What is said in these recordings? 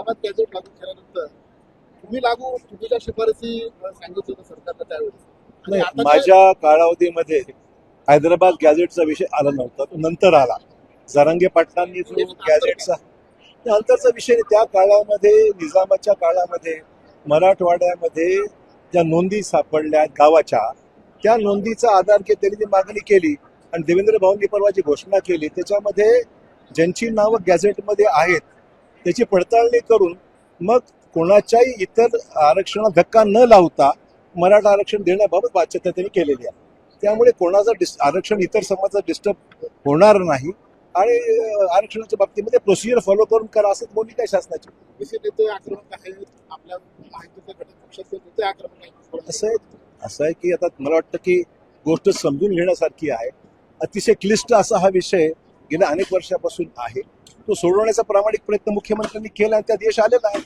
Hyderabad gadget लागू केल्यानंतर तुम्ही लागू तुम्ही शिफारसी अं, सांगितलं होतं सरकारला त्यावेळेस माझ्या कालावधीमध्ये हैदराबाद गॅझेटचा विषय आला नव्हता तो नंतर आला जरांगे पाटलांनी जो गॅझेटचा नंतरचा विषय. त्या काळामध्ये निजामाच्या काळामध्ये मराठवाड्यामध्ये ज्या नोंदी सापडल्या गावाच्या त्या नोंदीचा आधार घेत त्यांनी मागणी केली आणि देवेंद्र भाऊंनी परवा जी घोषणा केली त्याच्यामध्ये ज्यांची नावं गॅझेटमध्ये आहेत त्याची पडताळणी करून मग कोणाच्याही इतर आरक्षणाला धक्का न लावता मराठा आरक्षण देण्याबाबत बाध्यता त्यांनी केलेली आहे. त्यामुळे कोणाचं डिस आरक्षण इतर समाजाचं डिस्टर्ब होणार नाही आणि आरक्षणाच्या बाबतीमध्ये प्रोसिजर फॉलो करून करा असं भूमिका आहे शासनाची. आक्रमक आहेत आपल्या असं आहे असं आहे की आता मला वाटतं की गोष्ट समजून घेण्यासारखी आहे. अतिशय क्लिष्ट असा हा विषय गेल्या अनेक वर्षापासून आहे. तो सोडवण्याचा प्रामाणिक प्रयत्न मुख्यमंत्र्यांनी केला आणि त्यात यश आलेलं आहे.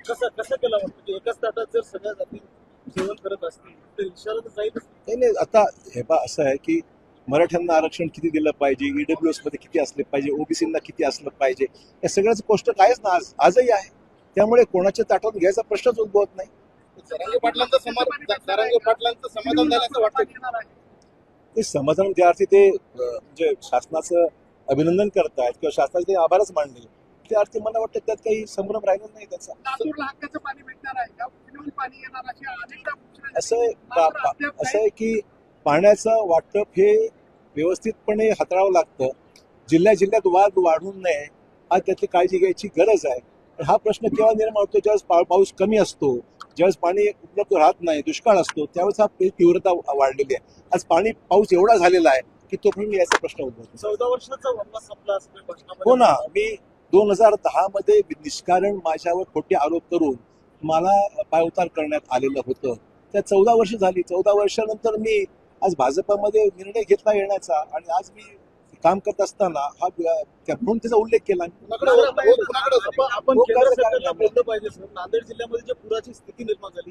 कसं कसं केलं वाटतं म्हणजे एकाच ताटात जर सगळ्या जाती जेवण करत असतील तर विचारलं तर जाईलच नाही नाही आता हे पा असं आहे की मराठ्यांना आरक्षण किती दिलं पाहिजे ईडब्ल्यू एसमध्ये किती असले पाहिजे ओबीसीना किती असलं पाहिजे या सगळ्याच गोष्ट आहेच ना आज आजही आहे. त्यामुळे कोणाच्या ताटातून घ्यायचा प्रश्नच उद्भवत नाही. जरांगे पाटलांचं समाधान जरांगे पाटलांचं समाधान झालं असं वाटतं ते समाधान ज्या अर्थी ते म्हणजे शासनाचं अभिनंदन करतायत किंवा शासनाचे आभारच मानले. त्या अर्थी मला वाटतं त्यात काही संभ्रम राहिला नाही त्याचा. असं असं आहे की पाण्याचं वाटप हे व्यवस्थितपणे हाताळावं लागतं. जिल्ह्या जिल्ह्यात वाद वाढू नये हा त्यातली काळजी घ्यायची गरज आहे. पण हा प्रश्न केव्हा निर्माण होतो? ज्यावेळेस पाऊस कमी असतो ज्यावेळेस पाणी उपलब्ध राहत नाही दुष्काळ असतो त्यावेळेस हा तीव्रता वाढलेली आहे. आज पाणी पाऊस एवढा झालेला आहे की तो पण याचा प्रश्न उद्भवतो. चौदा वर्षाचा वनवास संपला असं तुम्ही भाषणामध्ये हो ना मी दोन हजार दहा मध्ये निष्कारण माझ्यावर खोटे आरोप करून मला पायउतार करण्यात आलेलं होतं. त्या चौदा वर्ष झाली. चौदा वर्षानंतर मी आज भाजपामध्ये निर्णय घेतला येण्याचा आणि आज मी काम करत असताना हा त्या- म्हणून त्याचा उल्लेख केला. हो- हो-? आपण-? बोललं पाहिजे सर. नांदेड जिल्ह्यामध्ये जे पुराची स्थिती निर्माण झाली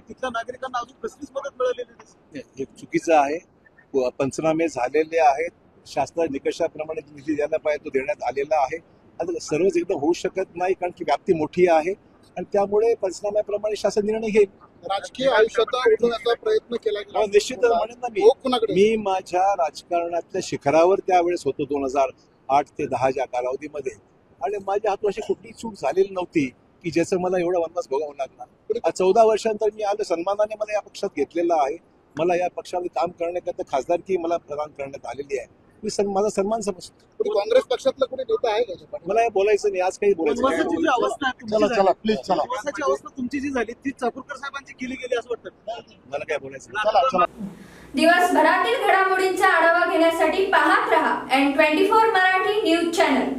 तिथल्या नागरिकांना अजून कसलीच मदत मिळालेली हे चुकीचं आहे. पंचनामे झालेले आहेत. शासनाच्या निकषाप्रमाणे निधी द्यायला पाहिजे तो देण्यात आलेला आहे. आता सर्वच एकदम होऊ शकत नाही कारण की व्याप्ती मोठी आहे. आणि त्यामुळे पंचनाम्याप्रमाणे शासन निर्णय घेईल. राजकीय आयुष्याचा प्रयत्न केला हो, निश्चितच म्हणेन ना मी. हो मी माझ्या राजकारणातल्या शिखरावर त्यावेळेस होतो दोन हजार आठ ते दहाच्या कालावधीमध्ये. आणि माझ्या हातून अशी कुठलीही चूक झालेली नव्हती की ज्याचं मला एवढा वनवास भोगावं लागणार. आज चौदा वर्षांतर मी आलो सन्मानाने मला या पक्षात घेतलेला आहे. मला या पक्षामध्ये काम करण्याकरता खासदारकी मला प्रदान करण्यात आलेली आहे मी सन माझा सन्मान समजतो काँग्रेस पक्षातला कोणी नेता आहे का? मला हे बोलायचं नाही आज काही बोलायचं वनवासाची नाही. जी अवस्था आहे तुमची चला, अवस्था तुमची जी झाली ती चाकूरकर साहेबांची केली गेली असं वाटतं मला काय बोलायचं. दिवसभरातील घडामोडींचा आढावा घेण्यासाठी पाहत रहा N twenty four Marathi news channel